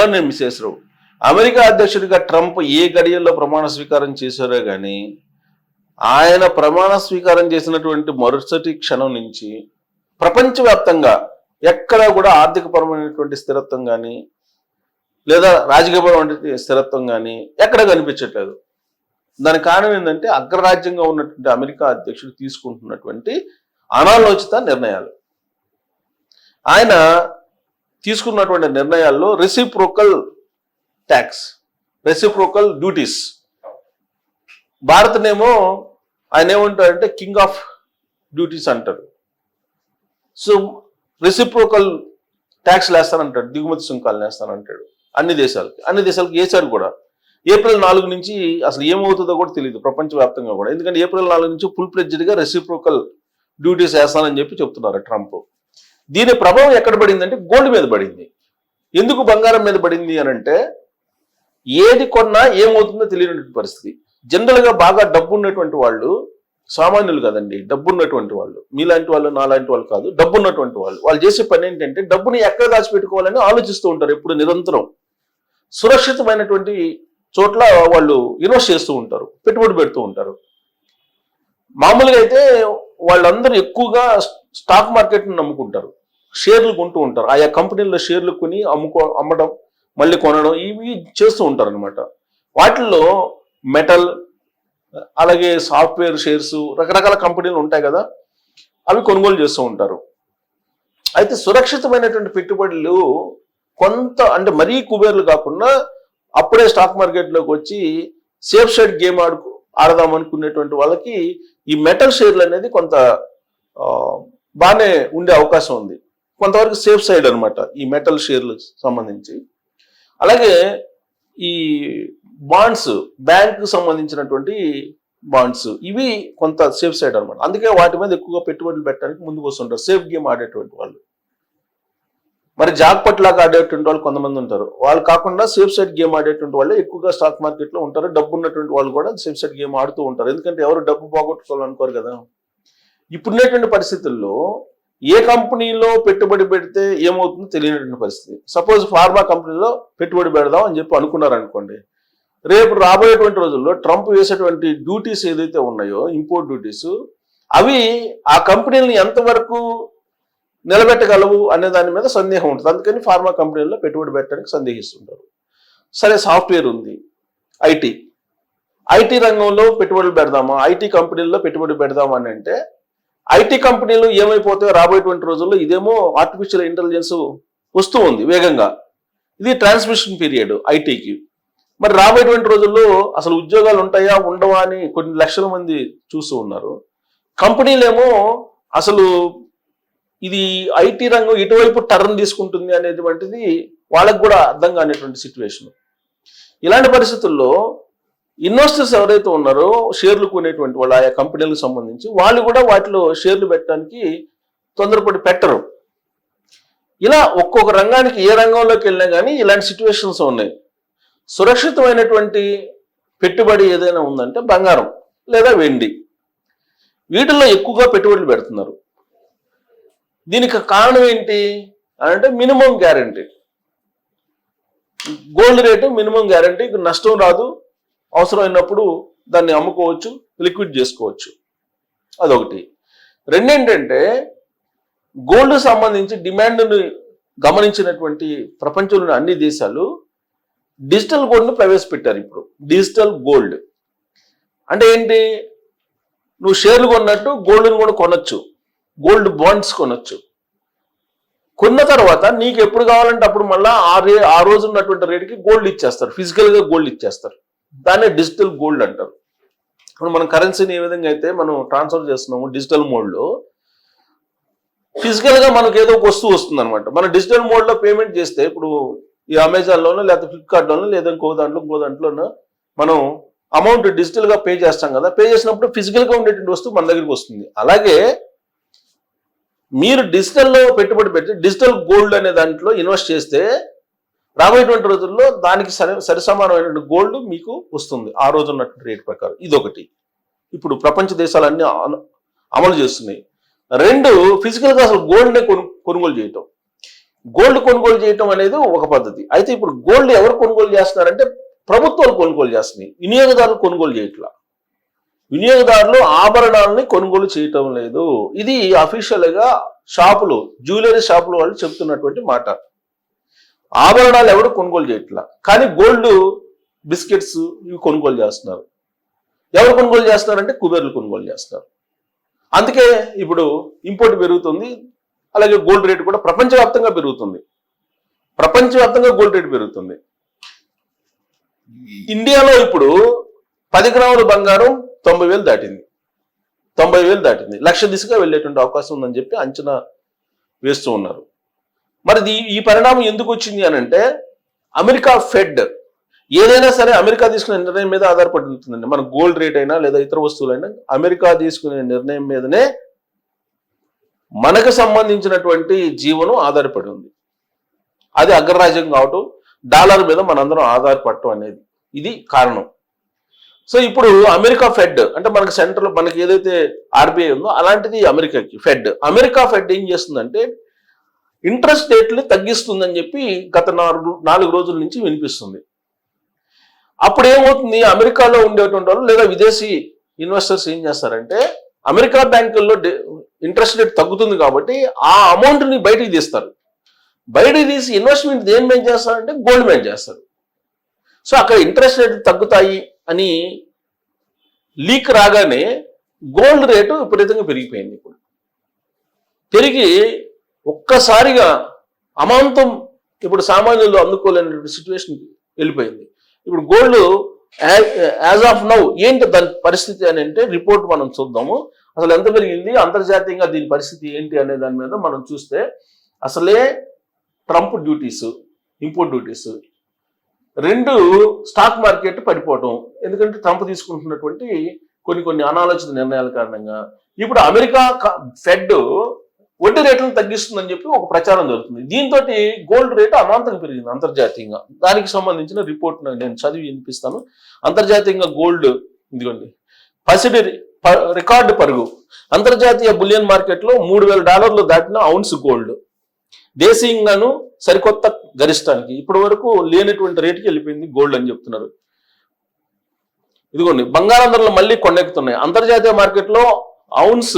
చాలా నేను మిస్సెస్రావు అమెరికా అధ్యక్షుడిగా ట్రంప్ ఏ గడియల్లో ప్రమాణ స్వీకారం చేశారో కానీ ఆయన ప్రమాణ స్వీకారం చేసినటువంటి మరుసటి క్షణం నుంచి ప్రపంచవ్యాప్తంగా ఎక్కడ కూడా ఆర్థికపరమైనటువంటి స్థిరత్వం కానీ లేదా రాజకీయపరమైన స్థిరత్వం కానీ ఎక్కడ కనిపించట్లేదు. దానికి కారణం ఏంటంటే అగ్రరాజ్యంగా ఉన్నటువంటి అమెరికా అధ్యక్షుడు తీసుకుంటున్నటువంటి అనాలోచిత నిర్ణయాలు. ఆయన తీసుకున్నటువంటి నిర్ణయాల్లో రెసిప్రోకల్ ట్యాక్స్ రెసిప్రోకల్ డ్యూటీస్ భారత్నేమో ఆయన ఏమంటారంటే కింగ్ ఆఫ్ డ్యూటీస్ అంటారు సో రెసిప్రోకల్ ట్యాక్స్ వేస్తానంటాడు దిగుమతి సుంకాలు వేస్తానంటాడు అన్ని దేశాలకి అన్ని దేశాలకు వేశారు కూడా. ఏప్రిల్ నాలుగు నుంచి అసలు ఏమవుతుందో కూడా తెలియదు ప్రపంచవ్యాప్తంగా కూడా. ఎందుకంటే ఏప్రిల్ నాలుగు నుంచి ఫుల్గా రెసిప్రోకల్ డ్యూటీస్ వేస్తానని చెప్పి చెప్తున్నారు ట్రంప్. దీని ప్రభావం ఎక్కడ పడిందంటే గోల్డ్ మీద పడింది. ఎందుకు బంగారం మీద పడింది అని అంటే ఏది కొన్నా ఏమవుతుందో తెలియనటువంటి పరిస్థితి. జనరల్గా బాగా డబ్బు ఉన్నటువంటి వాళ్ళు సామాన్యులు కదండి డబ్బు ఉన్నటువంటి వాళ్ళు. మీలాంటి వాళ్ళు నాలాంటి వాళ్ళు కాదు డబ్బు ఉన్నటువంటి వాళ్ళు. వాళ్ళు చేసే పని ఏంటంటే డబ్బుని ఎక్కడ దాచిపెట్టుకోవాలని ఆలోచిస్తూ ఉంటారు ఎప్పుడు నిరంతరం. సురక్షితమైనటువంటి చోట్ల వాళ్ళు ఇన్వెస్ట్ చేస్తూ ఉంటారు పెట్టుబడి పెడుతూ ఉంటారు. మామూలుగా అయితే వాళ్ళందరూ ఎక్కువగా స్టాక్ మార్కెట్ను నమ్ముకుంటారు. షేర్లు కొంటూ ఉంటారు. ఆయా కంపెనీల్లో షేర్లు కొని అమ్ముకో అమ్మడం మళ్ళీ కొనడం ఇవి చేస్తూ ఉంటారు అనమాట వాటిల్లో మెటల్ అలాగే సాఫ్ట్వేర్ షేర్స్ రకరకాల కంపెనీలు ఉంటాయి కదా అవి కొనుగోలు చేస్తూ ఉంటారు. అయితే సురక్షితమైనటువంటి పెట్టుబడులు కొంత అంటే మరీ కుబేర్లు కాకుండా అప్పుడే స్టాక్ మార్కెట్లోకి వచ్చి సేఫ్ సైడ్ గేమ్ ఆడు ఆడదాం అనుకునేటువంటి వాళ్ళకి ఈ మెటల్ షేర్లు అనేది కొంత బాగానే ఉండే అవకాశం ఉంది. కొంతవరకు సేఫ్ సైడ్ అనమాట ఈ మెటల్ షేర్లు సంబంధించి. అలాగే ఈ బాండ్స్ బ్యాంకు సంబంధించినటువంటి బాండ్స్ ఇవి కొంత సేఫ్ సైడ్ అనమాట అందుకే వాటి మీద ఎక్కువగా పెట్టుబడులు పెట్టడానికి ముందుకు వస్తుంటారు సేఫ్ గేమ్ ఆడేటువంటి వాళ్ళు. మరి జాక్పట్ లాగా ఆడేటువంటి వాళ్ళు కొంతమంది ఉంటారు. వాళ్ళు కాకుండా సేఫ్ సైడ్ గేమ్ ఆడేటువంటి వాళ్ళే ఎక్కువగా స్టాక్ మార్కెట్లో ఉంటారు. డబ్బు ఉన్నటువంటి వాళ్ళు కూడా సేఫ్ సైడ్ గేమ్ ఆడుతూ ఉంటారు. ఎందుకంటే ఎవరు డబ్బు పోగొట్టుకోవాలనుకోరు కదా. ఇప్పుడున్నటువంటి పరిస్థితుల్లో ఏ కంపెనీలో పెట్టుబడి పెడితే ఏమవుతుందో తెలియనటువంటి పరిస్థితి. సపోజ్ ఫార్మా కంపెనీలో పెట్టుబడి పెడదాం అని చెప్పి అనుకున్నారనుకోండి రేపు రాబోయేటువంటి రోజుల్లో ట్రంప్ వేసేటువంటి డ్యూటీస్ ఏదైతే ఉన్నాయో ఇంపోర్ట్ డ్యూటీస్ అవి ఆ కంపెనీలను ఎంతవరకు నిలబెట్టగలవు అనే దాని మీద సందేహం ఉంటుంది. అందుకని ఫార్మా కంపెనీల్లో పెట్టుబడి పెట్టడానికి సందేహిస్తుంటారు. సరే సాఫ్ట్వేర్ ఉంది ఐటీ. ఐటీ రంగంలో పెట్టుబడులు పెడదామా? ఐటీ కంపెనీల్లో పెట్టుబడి పెడదామా అని అంటే ఐటీ కంపెనీలు ఏమైపోతాయో రాబోయేటువంటి రోజుల్లో ఇదేమో ఆర్టిఫిషియల్ ఇంటెలిజెన్స్ వస్తూ ఉంది వేగంగా. ఇది ట్రాన్స్మిషన్ పీరియడ్ ఐటీకి. మరి రాబోయేటువంటి రోజుల్లో అసలు ఉద్యోగాలు ఉంటాయా ఉండవా అని కొన్ని లక్షల మంది చూస్తూ ఉన్నారు. కంపెనీలేమో అసలు ఇది ఐటీ రంగం ఇటువైపు టర్న్ తీసుకుంటుంది అనేటువంటిది వాళ్ళకు కూడా అర్థం కానిటువంటి సిచ్యువేషన్ ఇలాంటి పరిస్థితుల్లో ఇన్వెస్టర్స్ ఎవరైతే ఉన్నారో షేర్లు కొనేటువంటి వాళ్ళు ఆయా కంపెనీలకు సంబంధించి వాళ్ళు కూడా వాటిలో షేర్లు పెట్టడానికి తొందరపడి పెట్టరు. ఇలా ఒక్కొక్క రంగానికి ఏ రంగంలోకి వెళ్ళినా కానీ ఇలాంటి సిచ్యువేషన్స్ ఉన్నాయి. సురక్షితమైనటువంటి పెట్టుబడి ఏదైనా ఉందంటే బంగారం లేదా వెండి. వీటిల్లో ఎక్కువగా పెట్టుబడులు పెడుతున్నారు. దీనికి కారణం ఏంటి? అని అంటే minimum guarantee. Gold rate minimum guarantee నష్టం రాదు. అవసరమైనప్పుడు దాన్ని అమ్ముకోవచ్చు లిక్విడ్ చేసుకోవచ్చు. అదొకటి. రెండేంటంటే గోల్డ్ సంబంధించి డిమాండ్ను గమనించినటువంటి ప్రపంచంలోని అన్ని దేశాలు డిజిటల్ గోల్డ్ను ప్రవేశపెట్టారు ఇప్పుడు. Digital gold. అంటే ఏంటి? నువ్వు షేర్లు కొన్నట్టు గోల్డ్ను కూడా కొనొచ్చు. గోల్డ్ బాండ్స్ కొనొచ్చు. కొన్న తర్వాత నీకు ఎప్పుడు కావాలంటే అప్పుడు మళ్ళీ ఆ రే ఆ రోజు ఉన్నటువంటి రేటుకి గోల్డ్ ఇచ్చేస్తారు. ఫిజికల్గా గోల్డ్ ఇచ్చేస్తారు. దాన్నే డిజిటల్ గోల్డ్ అంటారు. ఇప్పుడు మనం కరెన్సీని ఏ విధంగా అయితే మనం ట్రాన్స్ఫర్ చేస్తున్నాము డిజిటల్ మోడ్లో ఫిజికల్గా మనకు ఏదో ఒక వస్తువు వస్తుంది అనమాట మనం డిజిటల్ మోడ్లో పేమెంట్ చేస్తే ఇప్పుడు ఈ అమెజాన్లోనో లేకపోతే ఫ్లిప్కార్ట్లోనో లేదా ఇంకో దాంట్లో ఇంకో దాంట్లోనో మనం అమౌంట్ డిజిటల్గా పే చేస్తాం కదా పే చేసినప్పుడు ఫిజికల్గా ఉండేటువంటి వస్తువు మన దగ్గరికి వస్తుంది. అలాగే మీరు డిజిటల్లో పెట్టుబడి పెట్టి డిజిటల్ గోల్డ్ అనే దాంట్లో ఇన్వెస్ట్ చేస్తే రాబోయేటువంటి రోజుల్లో దానికి సరి సరిసమానమైనటువంటి గోల్డ్ మీకు వస్తుంది. ఆ రోజు ఉన్న రేట్ ప్రకారం. ఇదొకటి. ఇప్పుడు ప్రపంచ దేశాలన్నీ అమలు చేస్తున్నాయి. రెండు ఫిజికల్గా అసలు గోల్డ్నే కొను కొనుగోలు చేయటం. గోల్డ్ కొనుగోలు చేయటం అనేది ఒక పద్ధతి. అయితే ఇప్పుడు గోల్డ్ ఎవరు కొనుగోలు చేస్తున్నారంటే ప్రభుత్వాలు కొనుగోలు చేస్తున్నాయి. వినియోగదారులు కొనుగోలు చేయట్లా. వినియోగదారులు ఆభరణాలని కొనుగోలు చేయటం లేదు. ఇది అఫీషియల్గా షాపులు జ్యువెలరీ షాపులు వాళ్ళు చెప్తున్నటువంటి మాట. ఆభరణాలు ఎవరు కొనుగోలు చేయట్లా. కానీ గోల్డ్ బిస్కెట్స్ ఇవి కొనుగోలు చేస్తున్నారు. ఎవరు కొనుగోలు చేస్తున్నారంటే కుబేర్లు కొనుగోలు చేస్తున్నారు. అందుకే ఇప్పుడు ఇంపోర్ట్ పెరుగుతుంది. అలాగే గోల్డ్ రేటు కూడా ప్రపంచవ్యాప్తంగా పెరుగుతుంది. ప్రపంచవ్యాప్తంగా గోల్డ్ రేటు పెరుగుతుంది. ఇండియాలో ఇప్పుడు పది గ్రాముల బంగారం తొంభై వేలు దాటింది. తొంభై వేలు దాటింది. లక్ష దిశగా వెళ్ళేటువంటి అవకాశం ఉందని చెప్పి అంచనా వేస్తూ ఉన్నారు. మరి ఈ- పరిణామం ఎందుకు వచ్చింది అని అంటే అమెరికా ఫెడ్ ఏదైనా సరే అమెరికా తీసుకునే నిర్ణయం మీద ఆధారపడి ఉంటుందండి మన గోల్డ్ రేట్ అయినా లేదా ఇతర వస్తువులైనా అమెరికా తీసుకునే నిర్ణయం మీదనే మనకు సంబంధించినటువంటి జీవనం ఆధారపడి ఉంది అది అగ్రరాజ్యం కావటం డాలర్ మీద మనందరం ఆధారపడటం అనేది ఇది కారణం. సో ఇప్పుడు అమెరికా ఫెడ్ అంటే మనకి సెంట్రల్ మనకి ఏదైతే ఆర్బీఐ ఉందో అలాంటిది అమెరికాకి ఫెడ్. అమెరికా ఫెడ్ ఏం చేస్తుందంటే ఇంట్రెస్ట్ రేట్లు తగ్గిస్తుందని చెప్పి గత నాలుగు నాలుగు రోజుల నుంచి వినిపిస్తుంది. అప్పుడు ఏమవుతుంది అమెరికాలో ఉండేటువంటి వాళ్ళు లేదా విదేశీ ఇన్వెస్టర్స్ ఏం చేస్తారంటే అమెరికా బ్యాంకుల్లో ఇంట్రెస్ట్ రేట్ తగ్గుతుంది కాబట్టి ఆ అమౌంట్ని బయటికి తీస్తారు. బయటికి తీసి ఇన్వెస్ట్మెంట్ దేని మీద చేస్తారంటే గోల్డ్ మీద చేస్తారు. సో అక్కడ ఇంట్రెస్ట్ రేట్ తగ్గుతాయి అని లీక్ రాగానే గోల్డ్ రేటు విపరీతంగా పెరిగిపోయింది ఇప్పుడు. పెరిగి ఒక్కసారిగా అమాంతం ఇప్పుడు సామాన్యులు అందుకోలేనటువంటి సిచ్యువేషన్ వెళ్ళిపోయింది. ఇప్పుడు గోల్డ్ యాజ్ ఆఫ్ నౌ ఏంటి దాని పరిస్థితి అని అంటే రిపోర్ట్ మనం చూద్దాము. అసలు ఎంత పెరిగింది? అంతర్జాతీయంగా దీని పరిస్థితి ఏంటి అనే దాని మీద మనం చూస్తే అసలే ట్రంప్ డ్యూటీస్ ఇంపోర్ట్ డ్యూటీస్ రెండు స్టాక్ మార్కెట్ పడిపోవటం. ఎందుకంటే ట్రంప్ తీసుకుంటున్నటువంటి కొన్ని కొన్ని అనాలోచిత నిర్ణయాల కారణంగా. ఇప్పుడు అమెరికా ఫెడ్ వడ్డీ రేట్లను తగ్గిస్తుందని చెప్పి ఒక ప్రచారం జరుగుతుంది. దీంతో గోల్డ్ రేటు అమాంతం పెరిగింది అంతర్జాతీయంగా. దానికి సంబంధించిన రిపోర్ట్ నేను చదివి వినిపిస్తాను. అంతర్జాతీయంగా గోల్డ్ ఇదిగోండి. పసిడి ప- రికార్డు పరుగు. అంతర్జాతీయ బులియన్ మార్కెట్లో మూడు వేల డాలర్లు దాటిన అవున్స్ గోల్డ్. దేశీయంగాను సరికొత్త గరిష్టానికి. ఇప్పటి వరకు లేనటువంటి రేటుకి వెళ్ళిపోయింది గోల్డ్ అని చెప్తున్నారు. ఇదిగోండి బంగారం ధరలు మళ్ళీ కొండెక్కుతున్నాయి. అంతర్జాతీయ మార్కెట్లో అవున్స్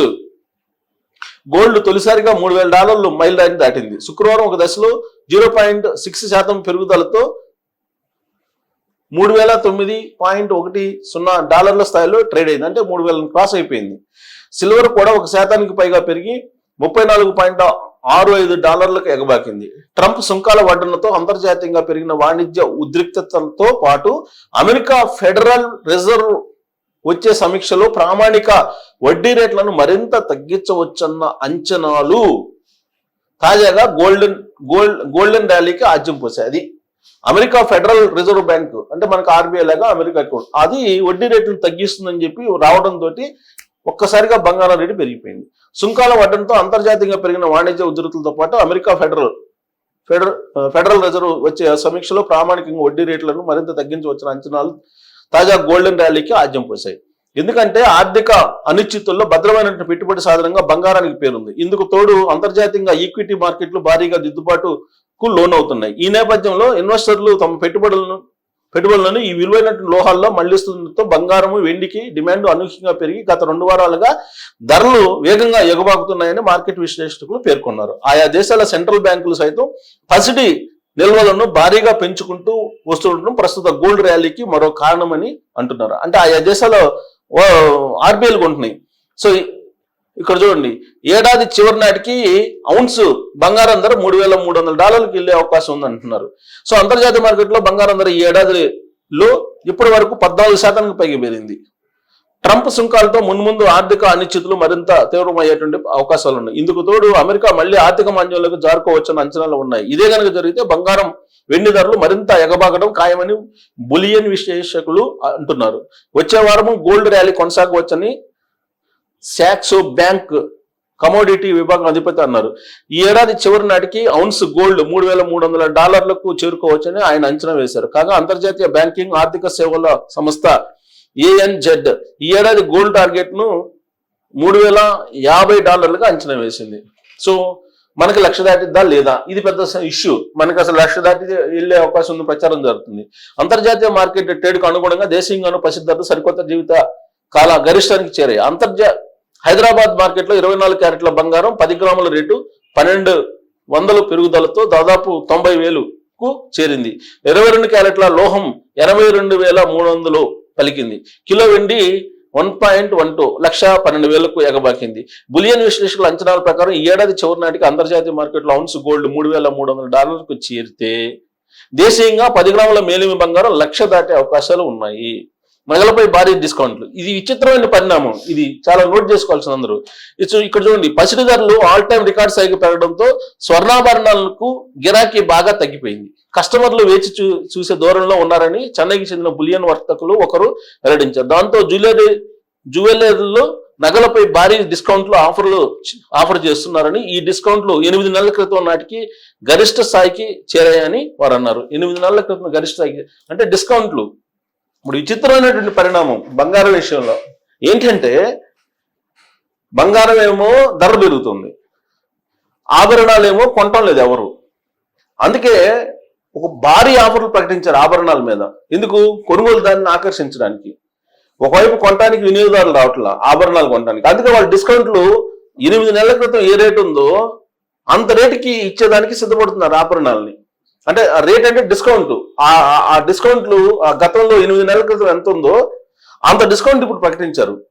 గోల్డ్ తొలిసారిగా మూడు వేల డాలర్లు మైల్ రాయిని దాటింది. శుక్రవారం ఒక దశలో జీరో పాయింట్ సిక్స్ శాతం పెరుగుదలతో మూడు వేల తొమ్మిది పాయింట్ ఒకటి సున్నా డాలర్ల స్థాయిలో ట్రేడ్ అయింది. అంటే మూడు వేలను క్రాస్ అయిపోయింది. సిల్వర్ కూడా ఒక శాతానికి పైగా పెరిగి ముప్పై నాలుగు పాయింట్ ఆరు ఐదు డాలర్లకు ఎగబాకింది. ట్రంప్ సుంకాల వడ్డనతో అంతర్జాతీయంగా పెరిగిన వాణిజ్య ఉద్రిక్తతలతో పాటు అమెరికా ఫెడరల్ రిజర్వ్ వచ్చే సమీక్షలో ప్రామాణిక వడ్డీ రేట్లను మరింత తగ్గించవచ్చన్న అంచనాలు తాజాగా గోల్డెన్ గోల్డ్ గోల్డెన్ ర్యాలీకి ఆజ్యం పోసాయి. అది అమెరికా ఫెడరల్ రిజర్వ్ బ్యాంక్ అంటే మనకు ఆర్బీఐ లాగా అమెరికా అకౌంట్. అది వడ్డీ రేట్లు తగ్గిస్తుందని చెప్పి రావడంతో ఒక్కసారిగా బంగారం రేటు పెరిగిపోయింది. సుంకాల వడ్డంతో అంతర్జాతీయంగా పెరిగిన వాణిజ్య ఉధృతులతో పాటు America federal federal federal reserve వచ్చే సమీక్షలో ప్రామాణికంగా వడ్డీ రేట్లను మరింత తగ్గించవచ్చిన అంచనాలు తాజా గోల్డెన్ ర్యాలీకి ఆజ్యం పోసాయి. ఎందుకంటే ఆర్థిక అనిశ్చితుల్లో భద్రమైనటువంటి పెట్టుబడి సాధనంగా బంగారానికి పేరుంది. ఇందుకు తోడు అంతర్జాతీయంగా ఈక్విటీ మార్కెట్లు భారీగా దిద్దుబాటుకు లోన్ అవుతున్నాయి ఈ నేపథ్యంలో ఇన్వెస్టర్లు తమ పెట్టుబడులను పెట్టుబడులను ఈ విలువైనటువంటి లోహాల్లో మళ్ళిస్తుండటంతో బంగారము వెండికి డిమాండ్ అనూహ్యంగా పెరిగి గత రెండు వారాలుగా ధరలు వేగంగా ఎగబాకుతున్నాయని మార్కెట్ విశ్లేషకులు పేర్కొన్నారు. ఆయా దేశాల సెంట్రల్ బ్యాంకులు సైతం పసిడి నిల్వలను భారీగా పెంచుకుంటూ వస్తుండడం ప్రస్తుత గోల్డ్ ర్యాలీకి మరో కారణమని అంటున్నారు. అంటే ఆయా దేశాల ఆర్బీఐలు కొంటున్నాయి. సో ఇక్కడ చూడండి. ఏడాది చివరి నాటికి అవున్స్ బంగారం ధర మూడు వేల మూడు వందల డాలర్లకు వెళ్ళే అవకాశం ఉంది అంటున్నారు సో అంతర్జాతీయ మార్కెట్లో బంగారం ధర ఈ ఏడాదిలో ఇప్పటి వరకు పద్నాలుగు శాతానికి పైగా పెరిగింది ట్రంప్ సుంకాలతో మున్ముందు ఆర్థిక అనిశ్చితులు మరింత తీవ్రమయ్యేటువంటి అవకాశాలు ఉన్నాయి ఇందుకు తోడు అమెరికా మళ్ళీ ఆర్థిక మాంద్యంలోకి జారుకోవచ్చన్న అంచనాలు ఉన్నాయి. ఇదే కనుక జరిగితే బంగారం వెండి ధరలు మరింత ఎగబాగడం ఖాయమని బులియన్ విశ్లేషకులు అంటున్నారు. వచ్చే వారము గోల్డ్ ర్యాలీ కొనసాగవచ్చని శాక్సో బ్యాంక్ కమోడిటీ విభాగం అధిపతి అన్నారు. ఈ ఏడాది చివరి నాటికి అవున్స్ గోల్డ్ మూడు వేల మూడు వందల డాలర్లకు చేరుకోవచ్చని ఆయన అంచనా వేశారు. కాగా అంతర్జాతీయ బ్యాంకింగ్ ఆర్థిక సేవల సంస్థ ఏఎన్జెడ్ ఈ ఏడాది గోల్డ్ టార్గెట్ను మూడు వేల యాభై డాలర్లుగా అంచనా వేసింది. సో మనకి లక్ష దాటిద్దా లేదా? ఇది పెద్ద ఇష్యూ మనకి అసలు లక్ష దాటి వెళ్ళే అవకాశం ఉంది ప్రచారం జరుగుతుంది. అంతర్జాతీయ మార్కెట్ ట్రేడ్కు అనుగుణంగా దేశీయంగాను ప్రసిద్ధత సరికొత్త జీవిత కాల గరిష్టానికి చేరాయి. అంతర్జా హైదరాబాద్ మార్కెట్లో ఇరవై నాలుగు క్యారెట్ల బంగారం పది గ్రాముల రేటు పన్నెండు వందలు పెరుగుదలతో దాదాపు తొంభై వేలుకు చేరింది. ఇరవై రెండు క్యారెట్ల లోహం ఎనభై రెండు వేల మూడు వందలు పలికింది. కిలో వెండి one point one two lakh పన్నెండు వేలకు ఎగబాకింది. బులియన్ విశ్లేషకుల అంచనాల ప్రకారం ఈ ఏడాది చివరి నాటికి అంతర్జాతీయ మార్కెట్లో అవున్స్ గోల్డ్ మూడు వేల మూడు వందల డాలర్లకు చేరితే దేశీయంగా పది గ్రాముల మేలిమి బంగారం లక్ష దాటే అవకాశాలు ఉన్నాయి. నగలపై భారీ డిస్కౌంట్లు. ఇది విచిత్రమైన పరిణామం. ఇది చాలా నోట్ చేసుకోవాల్సిన అందరూ. ఇక్కడ చూడండి పసిడి ధరలు ఆల్ టైమ్ రికార్డ్ స్థాయికి పెరగడంతో స్వర్ణాభరణాలకు గిరాకీ బాగా తగ్గిపోయింది. కస్టమర్లు వేచి చూ చూసే దూరంలో ఉన్నారని చెన్నైకి చెందిన బులియన్ వర్తకులు ఒకరు వెల్లడించారు. దాంతో జ్యువెలరీ జ్యువెలరీలో నగలపై భారీ డిస్కౌంట్లు ఆఫర్లు ఆఫర్ చేస్తున్నారని ఈ డిస్కౌంట్లు ఎనిమిది నెలల క్రితం నాటికి గరిష్ట స్థాయికి చేరాయని వారు అన్నారు ఎనిమిది నెలల క్రితం గరిష్ట స్థాయికి అంటే డిస్కౌంట్లు ఇప్పుడు విచిత్రమైనటువంటి పరిణామం బంగారం విషయంలో. ఏంటంటే బంగారం ఏమో ధర పెరుగుతుంది. ఆభరణాలు ఏమో కొనటం లేదు ఎవరు. అందుకే ఒక భారీ ఆఫర్లు ప్రకటించారు ఆభరణాల మీద. ఎందుకు? కొనుగోలు దాన్ని ఆకర్షించడానికి. ఒకవైపు కొనడానికి వినియోగదారులు రావట్లా ఆభరణాలు కొనడానికి అందుకే వాళ్ళ డిస్కౌంట్లు ఎనిమిది నెలల క్రితం ఏ రేటు ఉందో అంత రేటుకి ఇచ్చేదానికి సిద్ధపడుతున్నారు ఆభరణాలని. అంటే రేట్ అంటే డిస్కౌంట్ ఆ ఆ- డిస్కౌంట్లు ఆ గతంలో ఎనిమిది నెలల క్రితం ఎంత ఉందో అంత డిస్కౌంట్ ఇప్పుడు ప్రకటించారు.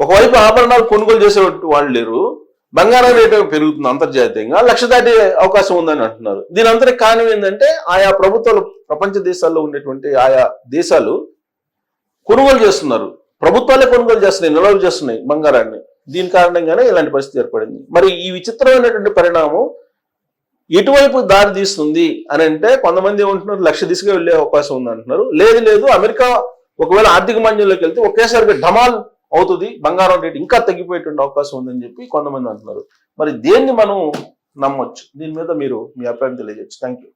ఒకవైపు ఆభరణాలు కొనుగోలు చేసే వాళ్ళు లేరు. బంగారం రేటు పెరుగుతుంది అంతర్జాతీయంగా. లక్ష దాటి అవకాశం ఉందని అంటున్నారు. దీని అంతటి కారణం ఏంటంటే ఆయా ప్రభుత్వాలు ప్రపంచ దేశాల్లో ఉండేటువంటి ఆయా దేశాలు కొనుగోలు చేస్తున్నారు. ప్రభుత్వాలే కొనుగోలు చేస్తున్నాయి నిల్వలు చేస్తున్నాయి బంగారాన్ని. దీని కారణంగానే ఇలాంటి పరిస్థితి ఏర్పడింది. మరి ఈ విచిత్రమైనటువంటి పరిణామం ఎటువైపు దారి తీస్తుంది అని అంటే కొంతమంది ఏమంటున్నారు లక్ష దిశగా వెళ్ళే అవకాశం ఉంది అంటున్నారు. లేదు లేదు అమెరికా ఒకవేళ ఆర్థిక మాంద్యంలోకి వెళ్తే ఒకేసారిగా ఢమాల్ అవుతుంది బంగారం రేటు ఇంకా తగ్గిపోయేటువంటి అవకాశం ఉందని చెప్పి కొంతమంది అంటున్నారు. మరి దేన్ని మనం నమ్మొచ్చు? దీని మీద మీరు మీ అభిప్రాయం తెలియజేయచ్చు. Thank you